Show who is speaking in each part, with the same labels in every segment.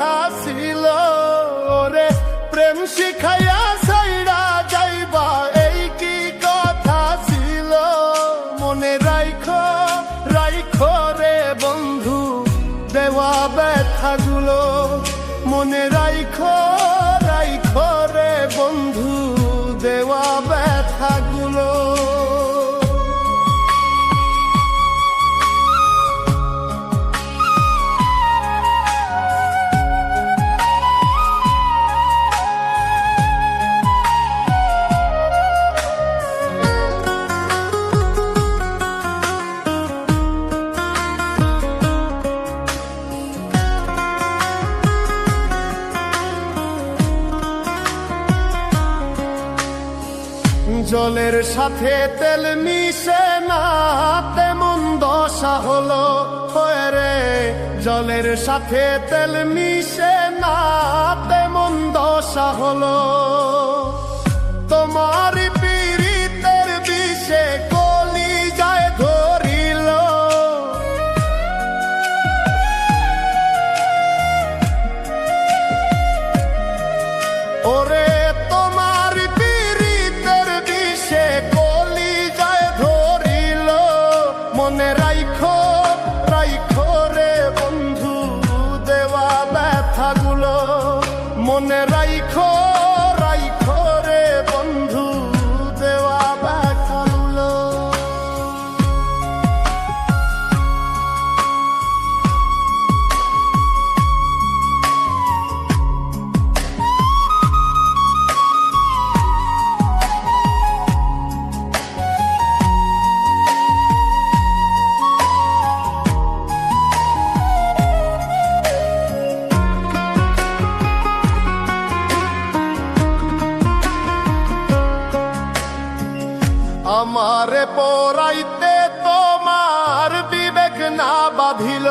Speaker 1: কথা প্রেম শিখাইয়া সাইডা যাইবা, এই কি কথা ছিল? মনে রাইখো রাইখো রে বন্ধু, দেওয়া ব্যথাগুলো। মনে রাইখো জলের সাথে তেল মিশে না, তেমন দশা হলো রে। জলের সাথে তেল মিশে না, তেমন দশা হলো। মনে রাইখো। বাঁধিল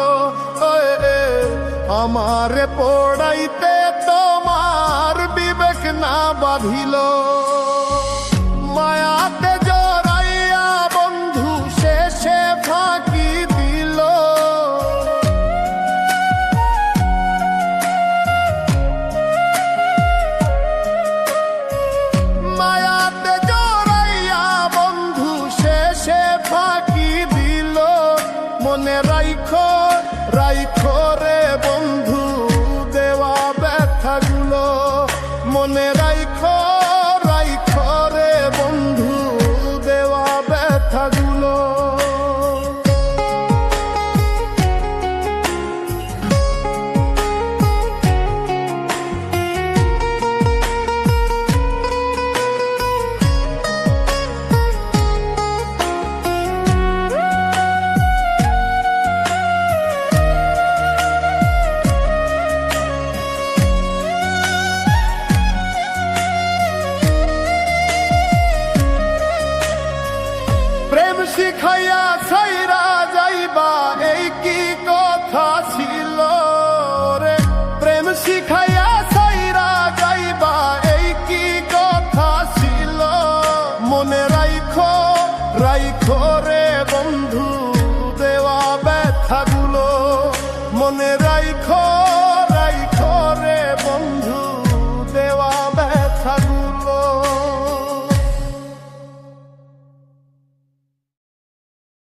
Speaker 1: আমার পড়াইতে তোমার বিবেক না বাঁধিল। রাইখো শিখাইয়া ছাইরা যাইবা এই কি কথা ছিল রে? প্রেম শিখাই